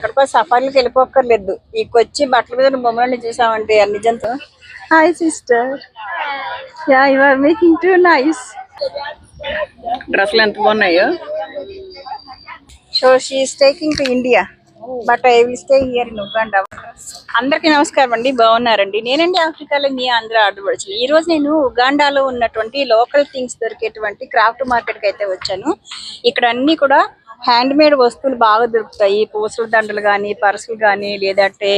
ఎక్కడికో సఫారీకి వెళ్ళిపోక్కర్లేదు. ఇకొచ్చి బట్టల మీద ఉన్న బొమ్మలన్నీ చూసామంటే నిజంతో? Hi sister ya you are making too nice డ్రెస్సులు ఎంత బాగున్నాయో? So she is taking to India but I will stay here in Uganda అందరికీ నమస్కారం అండి. బాగున్నారండి. నేనండి ఆఫ్రికాలో మీ ఆంధ్ర ఆడపడుచు ఈ రోజు నేను ఉగాండాలో ఉన్నటువంటి లోకల్ థింగ్స్ దొరికేటువంటి క్రాఫ్ట్ మార్కెట్కి అయితే వచ్చాను. ఇక్కడ అన్ని కూడా హ్యాండ్ మేడ్ వస్తువులు బాగా దొరుకుతాయి. పూసల దండలు కానీ పర్సులు కానీ లేదంటే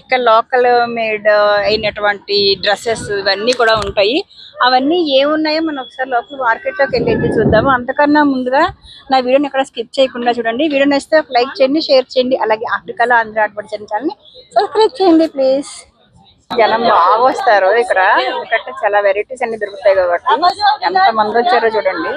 ఇక్కడ లోకల్ మేడ్ అయినటువంటి డ్రెస్సెస్ ఇవన్నీ కూడా ఉంటాయి. అవన్నీ ఏమున్నాయో మనం ఒకసారి లోపల మార్కెట్లోకి వెళ్ళి అయితే చూద్దాము. అంతకన్నా ముందుగా నా వీడియోని ఎక్కడ స్కిప్ చేయకుండా చూడండి. వీడియో నచ్చితే ఒక లైక్ చేయండి షేర్ చేయండి. అలాగే ఆఫ్రికాలో ఆంధ్ర ఆడపడి ఛానల్ని సబ్స్క్రైబ్ చేయండి ప్లీజ్ జనం బాగా వస్తారు ఇక్కడ. ఎందుకంటే చాలా వెరైటీస్ అన్ని దొరుకుతాయి కాబట్టి. ఎంత మంది వచ్చారో చూడండి.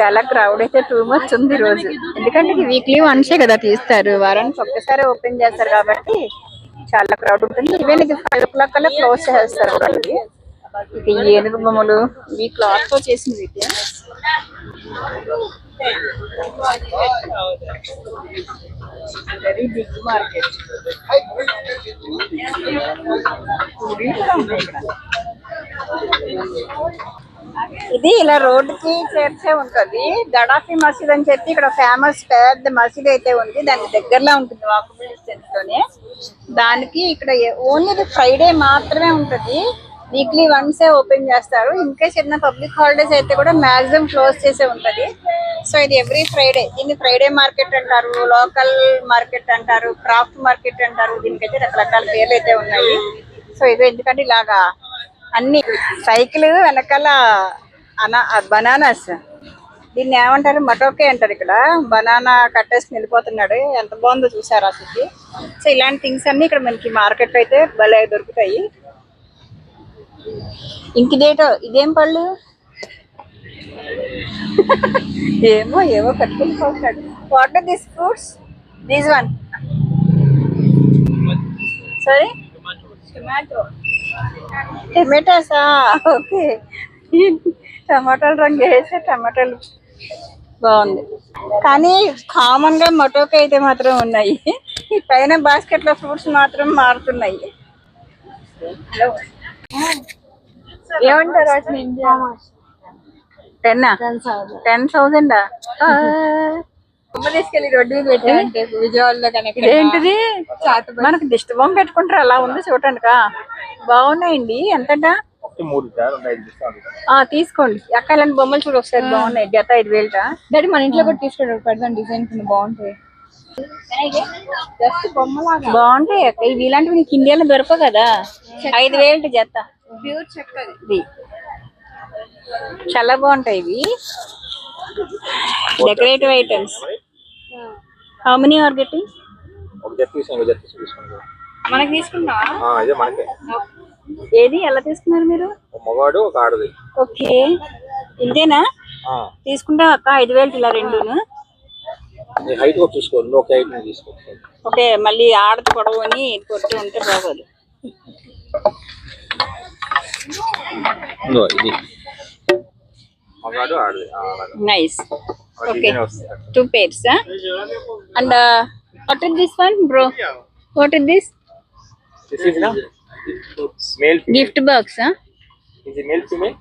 చాలా క్రౌడ్ అయితే టూ మచ్ ఉంది రోజు ఎందుకంటే వీక్లీ వన్సే కదా తీస్తారు. వారానికి ఒక్కసారి ఓపెన్ చేస్తారు కాబట్టి చాలా క్రౌడ్ ఉంటుంది. ఈవెన్ ఇది ఫైవ్ ఓ క్లాక్ కల్లా క్లోజ్ చేస్తారు ఇది. ఏనుగు బొమ్మలు. ఈ క్లాత్తో చేసింది ఇది. వెరీ బిగ్ మార్కెట్ ఇది ఇలా రోడ్డుకి చేర్చే ఉంటది. గడాఫీ మసీద్ అని చెప్పి ఇక్కడ ఫేమస్ పెద్ద మసీద్ అయితే ఉంది. దాని దగ్గరలో ఉంటుంది వాకబుల్ డిస్టెన్స్లోనే దానికి ఇక్కడ ఓన్లీ ఫ్రైడే మాత్రమే ఉంటది. వీక్లీ వన్సే ఓపెన్ చేస్తారు. ఇంకా చిన్న పబ్లిక్ హాలిడేస్ అయితే కూడా మాక్సిమం క్లోజ్ చేసే ఉంటది. సో ఇది ఎవ్రీ ఫ్రైడే. దీన్ని ఫ్రైడే మార్కెట్ అంటారు లోకల్ మార్కెట్ అంటారు క్రాఫ్ట్ మార్కెట్ అంటారు. దీనికైతే రకరకాల పేర్లు అయితే ఉన్నాయి. సో ఇది ఎందుకంటే ఇలాగా అన్ని సైకిల్ వెనకాల అనా బనానాస్. దీన్ని ఏమంటారు? మటోకే అంటారు ఇక్కడ. బనానా కట్టేసి వెళ్ళిపోతున్నాడు ఎంత బాగుందో చూసారు అసలు సో ఇలాంటి థింగ్స్ అన్ని ఇక్కడ మనకి మార్కెట్ అయితే భలే దొరుకుతాయి. ఇంక ఇదేటో ఇదేం పళ్ళు? ఏమో ఏమో కట్టుకుని what are this fruits these one. Sorry tomato టమాటాసా? Okay. టమాటాలు రంగు వేసి టమాటాలు. బాగుంది. కానీ కామన్గా మొటోకి అయితే మాత్రం ఉన్నాయి. ఈ పైన బాస్కెట్లో ఫ్రూట్స్ మాత్రం మారుతున్నాయి. ఏమంటారు వాటిని ఇండియా టెన్ టెన్ థౌసండ్ బొమ్మ తీసుకెళ్ళి రోడ్డు విజయవాడలో కనుక ఏంటిది మనకు దిష్టి బొమ్మ పెట్టుకుంటారు అలా ఉంది చూడటానికా? బాగున్నాయండి. ఎంతట? ఆ తీసుకోండి. అక్క ఇలాంటి బొమ్మలు చూడు ఒకసారి బాగున్నాయి జత ఐదు వేలట. డాడీ మన ఇంట్లో కూడా తీసుకోండి. పెడదాం డిజైన్ బాగుంటాయి. బాగుంటాయి అక్క. ఇవి ఇలాంటివి నీకు ఇండియాలో దొరకవు కదా. ఐదు వేలట జత. ప్యూర్ చెక్కది. ఇది. చాలా బాగుంటాయి ఇవి. Decorative items how many are getting మనకి తీసుకుంటావా? ఆ, ఇదే మనకే. ఏది? ఎలా తీసుకున్నారు మీరు? మగవాడు ఒక ఆడది. ఓకే. ఇంతేనా? ఆ, తీసుకుంటా అక్క? ఐదు వేలు ఇలా రెండును. మీ హైట్ కూడా చూసుకోండి ఒక హైట్ తీసుకోండి ఓకే మళ్ళీ ఆడది పొడవని కొట్టి ఉంటే బాగోదు. ఇది. మగాడు ఆడది. Nice okay two pairs and what is this one bro what is this this is male gift box ఇది మేల్ ఫీమేల్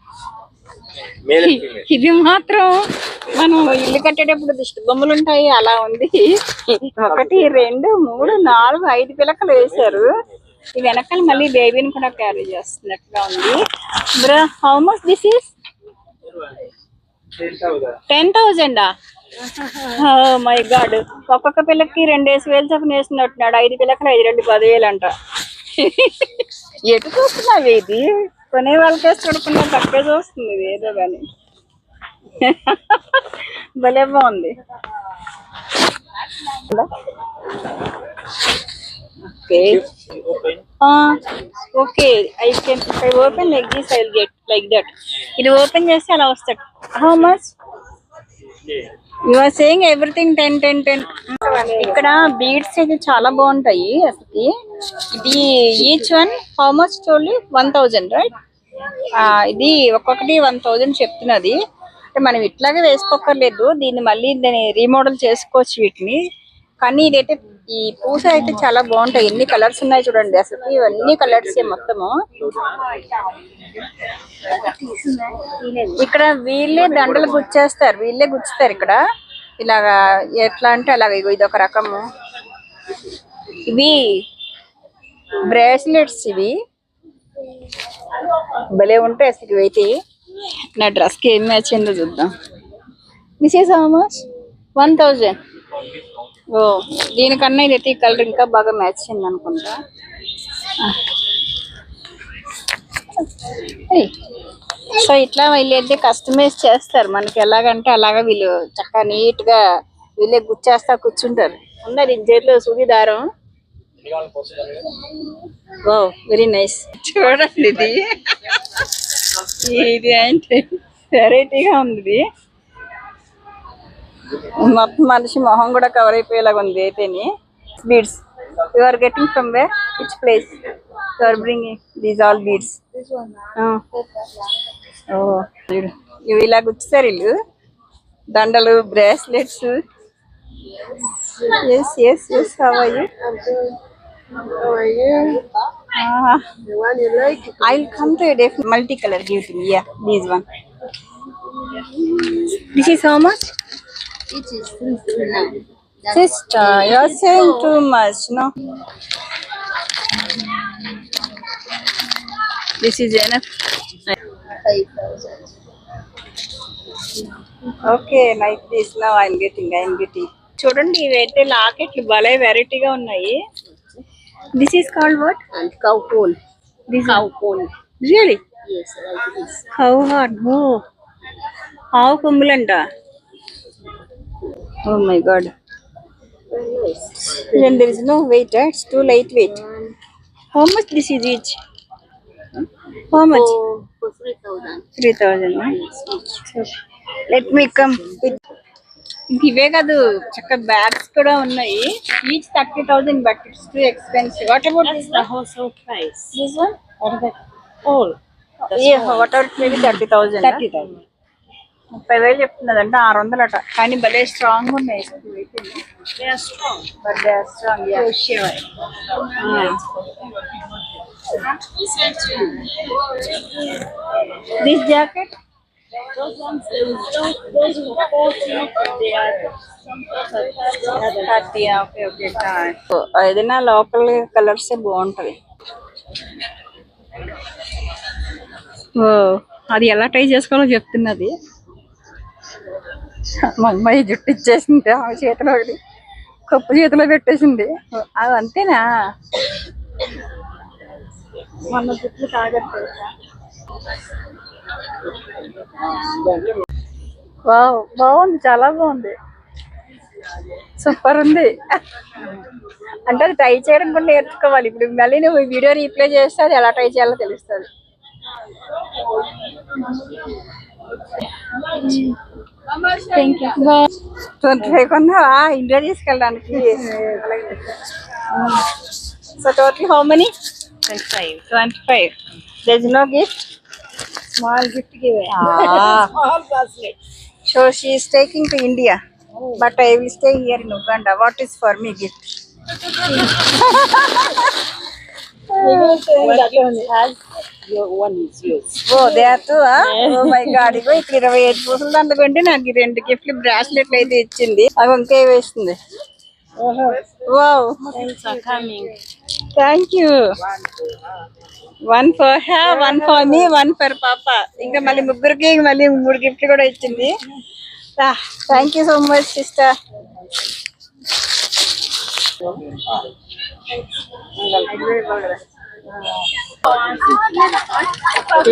ఇది మాత్రం మనం ఇల్లు కట్టేటప్పుడు దిష్టి బొమ్మలు ఉంటాయి అలా ఉంది. ఒకటి రెండు మూడు నాలుగు ఐదు పిలకలు వేశారు. ఈ వెనకాల మళ్ళీ బేబీని కూడా క్యారీ చేస్తున్నట్టుగా ఉంది. Bro how much this is ten థౌజండా my God ఒక్కొక్క పిల్లకి రెండేసి వేలు చొప్పున వేస్తున్నట్టున్నాడు. ఐదు పిల్లకలు ఐదు రెండు పదివేలు అంట. ఎటు చూస్తున్నావు ఇది? కొనే వాళ్ళకే చూడకుండా తక్కువ చూస్తుంది ఇది ఏదో కానీ భలే బాగుంది. Okay. Okay. I can I open like this I get like that. ఇది ఓపెన్ చేస్తే అలా వస్తాడు. How much? You are saying everything ten ten ten ఇక్కడ బీడ్స్ అయితే చాలా బాగుంటాయి అసలు ఇది ఈచ్ వన్ హౌ మచ్ చూడండి వన్ థౌజండ్ రైట్ ఇది ఒక్కొక్కటి వన్ థౌజండ్ చెప్తున్నది. అంటే మనం ఇట్లాగే వేసుకోకర్లేదు దీన్ని మళ్ళీ దాన్ని రీమోడల్ చేసుకోవచ్చు వీటిని. కానీ ఇదైతే ఈ పూస అయితే చాలా బాగుంటాయి. ఎన్ని కలర్స్ ఉన్నాయి చూడండి. అసలు ఇవన్నీ కలర్స్ మొత్తము. ఇక్కడ వీళ్ళే దండలు గుచ్చేస్తారు వీళ్ళే గుచ్చుతారు ఇక్కడ. ఇలాగా ఎట్లా అంటే అలాగ ఇగో ఇది ఒక రకము. ఇవి బ్రేస్లెట్స్ ఇవి. భలే ఉంటాయి అసలు ఇవైతే నా డ్రెస్కి ఏం మ్యాచ్ అయిందో చూద్దాం. This is how much one thousand. ఓ దీనికన్నా ఇదైతే ఈ కలర్ ఇంకా బాగా మ్యాచ్ అయింది అనుకుంటా సో ఇట్లా వీళ్ళు కస్టమైజ్ చేస్తారు. మనకి ఎలాగంటే అలాగా వీళ్ళు చక్కగా నీట్గా వీళ్ళే గుచ్చేస్తా కూర్చుంటారు. ఉన్నది జైల్లో సుగిదారం దారం వెరీ నైస్ చూడండి ఇది. ఇది అంటే వెరైటీగా ఉంది మొత్తం మనిషి మొహం కూడా కవర్ అయిపోయేలాగా ఉంది అయితేని. Beads you are getting from way which place you are bringing these all beads ఓ చూడు. ఇవి ఇలా గుచ్చారు వీళ్ళు దండలు bracelets yes yes yes how are you Ah, I'll come to a different multicolor. Give to me. Yeah, this one. This is how much? Sister, you're saying too much, no? This is enough. Okay, like this. Now I'm getting, I'm getting. చూడండి ఇవైతే లాకెట్లు భలే వెరైటీగా ఉన్నాయి this is called what and cow horn. This Cow horn. Really Yes, like this. How hard ఓ ఆవు కొమ్ములంట ఓ my God Very nice. then there is no weight eh? it's too lightweight how much this is each how much? For, for 3000. 3000 eh? let me come with ఇవే కాదు చక్క bags కూడా ఉన్నాయి. Each thirty thousand but it's too expensive what about. This one What about all? Whatever maybe thirty thousand thirty thousand ముప్పై వేలు చెప్తున్నదంటే ఆరు వందలు అట కానీ భలే స్ట్రాంగ్ ఉన్నాయి. Strong. But they are strong ya For sure. This jacket Those ones, those, those, those were 40, they are thirty okay okay ఏదైనా local colours బాగుంటది. ఓ అది ఎలా ట్రై చేసుకోవాలో చెప్తున్నది. మా అమ్మాయి జుట్టు ఇచ్చేసింది. ఆమె చేతిలో ఒకటి కప్పు చేతిలో పెట్టేసింది. అది అంతేనా మన జుట్లు బాగుంది చాలా బాగుంది. సూపర్ ఉంది. అంటే అది ట్రై చేయడం కూడా నేర్చుకోవాలి. ఇప్పుడు మళ్ళీ నువ్వు వీడియో రీప్లే చేస్తే అది ఎలా ట్రై చేయాలో తెలుస్తుంది. ట్వంటీ ఫైవ్ కొన్నావా? ఇండియా తీసుకెళ్ళడానికి. So total how many 25. Twenty five there no gift Small gift given. Ah. Small bracelet. So she is taking to India, but I will stay here in Uganda. What is for me gift? Oh, two, huh? Oh my God. ఇగో ఇక్కడ ఇరవై ఐదు పూసలు దాంట్లో కొంటే నాకు ఈ రెండు గిఫ్ట్లు బ్రాస్లెట్లు అయితే ఇచ్చింది అవి ఇంకా వేస్తుంది wow Thanks for coming. You one for hey one for me one for పాప ఇంకా మళ్ళీ ముగ్గురికి మళ్ళీ మూడు గిఫ్ట్లు కూడా ఇచ్చింది. Thank you so much sister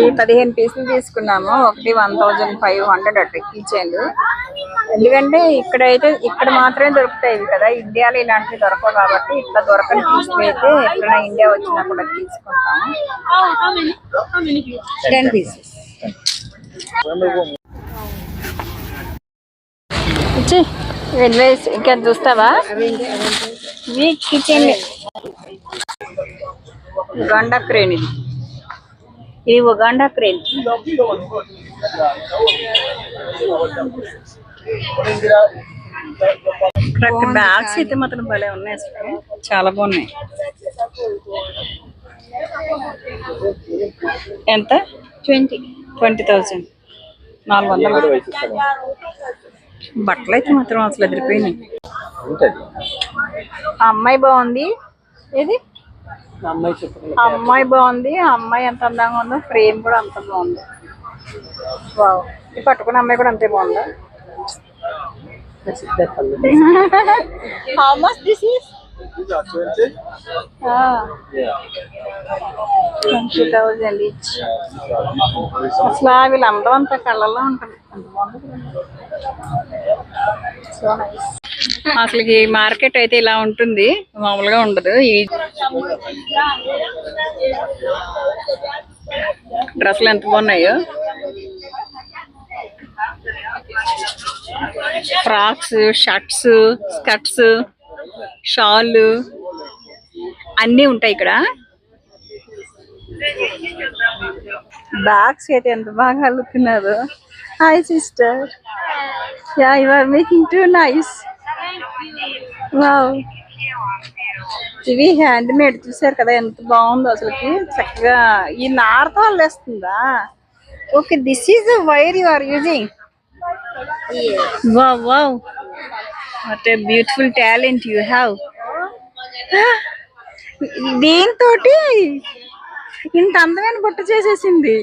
ఈ పదిహేను పీసులు తీసుకున్నాము. ఒకటి వన్ థౌజండ్ ఫైవ్ హండ్రెడ్ అట్లా ఇచ్చేయండి ఎందుకంటే ఇక్కడైతే ఇక్కడ మాత్రమే దొరుకుతాయి కదా. ఇండియాలో ఇలాంటివి దొరకవు కాబట్టి ఇట్లా దొరకని పీసులు అయితే ఎక్కడైనా ఇండియా వచ్చినా కూడా తీసుకుంటాము. Ten pieces. వెల్వేస్ ఇంకా చూస్తావా ఇవి కిచెన్ ఉగాండా క్రేన్ ఇది ఇది ఉగాండా క్రేన్ ఇక్కడ బ్యాగ్స్ అయితే మాత్రం భలే ఉన్నాయి అసలు. చాలా బాగున్నాయి. ఎంత? ట్వంటీ ట్వంటీ థౌసండ్ నాలుగు వందలు. బట్టలు అయితే మాత్రం అసలు ఎదిరిపోయినాయి. అమ్మాయి బాగుంది. ఏది? అమ్మాయి బాగుంది. అమ్మాయి ఎంత అందంగా ఉందో ఫ్రేమ్ కూడా అంత బాగుంది. వావ్. ఈ పట్టుకున్న అమ్మాయి కూడా అంతే బాగుందా? How much this is twenty అసలు వీళ్ళ అందం అంతా కళ్ళల్లో ఉంటుంది. అంత అసలు ఈ మార్కెట్ అయితే ఇలా ఉంటుంది. మామూలుగా ఉండదు. ఈ డ్రెస్సులు ఎంత బాగున్నాయో. Frocks shirts skirts. షాళ్ళు అన్నీ ఉంటాయి ఇక్కడ. బ్యాగ్స్ అయితే ఎంత బాగా అల్లుతున్నారు. Hi sister ya you are making too nice wow ఇవి హ్యాండ్ మేడ్ చూసారు కదా ఎంత బాగుందో అసలుకి. చక్కగా ఈ నారతో అల్లేస్తుందా? Okay this is wire you are using wow wow what a beautiful talent you have దీంతో ఇంత అందమైన బుట్ట చేసేసింది.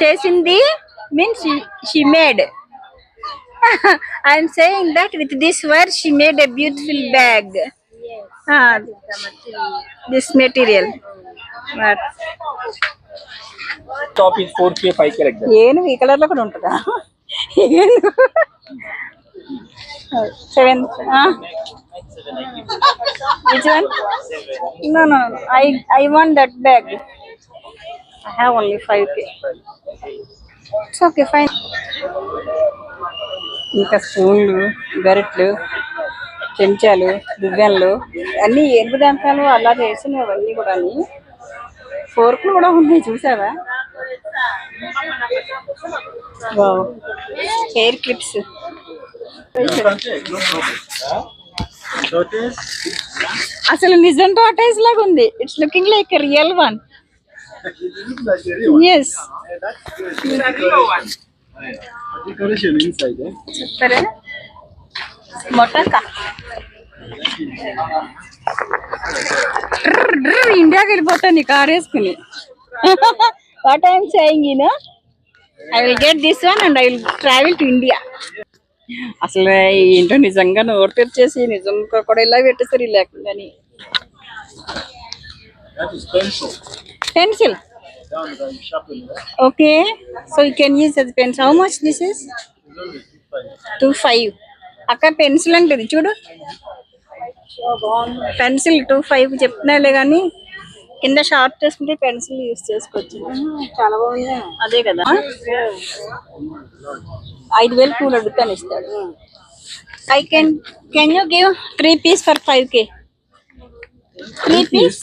చేసింది? Means she made I'm saying that with this wire she made a beautiful bag this material top four K five K ఏనుగు ఈ కలర్లో కూడా ఉంటుందా? ఏనుగు. Seven. Which one no no I I want that bag I have only five K it's okay fine ఇంకా స్పూన్లు గరిట్లు చెంచాలు దువ్వెన్లు అన్ని ఎరుపు దంతాలు అలా చేసినవి అవన్నీ కూడా ఫోర్క్లు కూడా ఉన్నాయి చూసావా? హెయిర్ క్లిప్స్ అసలు నిజం టాటైస్ లాగా ఉంది. It's looking like real one yes చెప్తారా? మొట్టక ఇండియాకి వెళ్ళిపోతాను నీ కార్ వేసుకుని. What I'm saying you know I will get this one and I will travel to India అసలు ఏంటో నిజంగా నోరు తెరిచేసి నిజంగా కూడా ఇలా పెట్టేసారు లేకుండాని. Pencil. Okay so you can use అది pens how much this is. Two five అక్క పెన్సిల్ అంటది చూడు. పెన్సిల్ టూ ఫైవ్ చెప్తున్నాలే కానీ కింద షార్ప్ చేసుకుంటే పెన్సిల్ యూస్ చేసుకోవచ్చు. చాలా బాగుంది. అదే కదా. ఐదు వేలు కూల్ అడుగుతాను ఇస్తాడు I can can you give three piece for five K three piece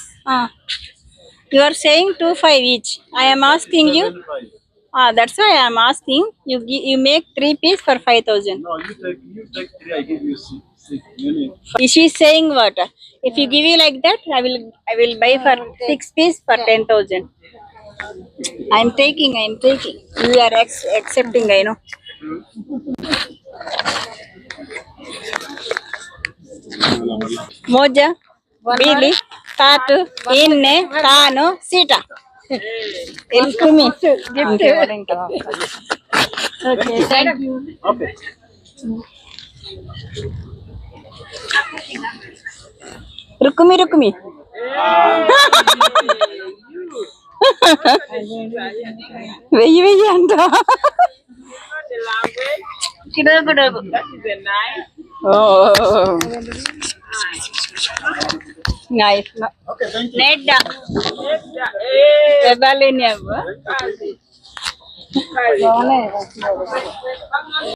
you are saying two five each I'm asking you Five. Ah, that's why I'm asking. You gi- you make three piece for five thousand. No, you take you take three. I give you six. six. You need. Is she saying what? If you give you like that, I will I will buy for six piece for ten thousand. I'm taking. I'm taking. You are ex- accepting. I know. Moja, Billy, Tatu, Inne, Tano, Sita. It's me. Gift. Okay, thank you. Okay. రుక్కుమి రుక్కుమి వెయ్యి వెయ్యి అంట That is a knife. Oh. Nice. Okay, thank you. Neda. Neda.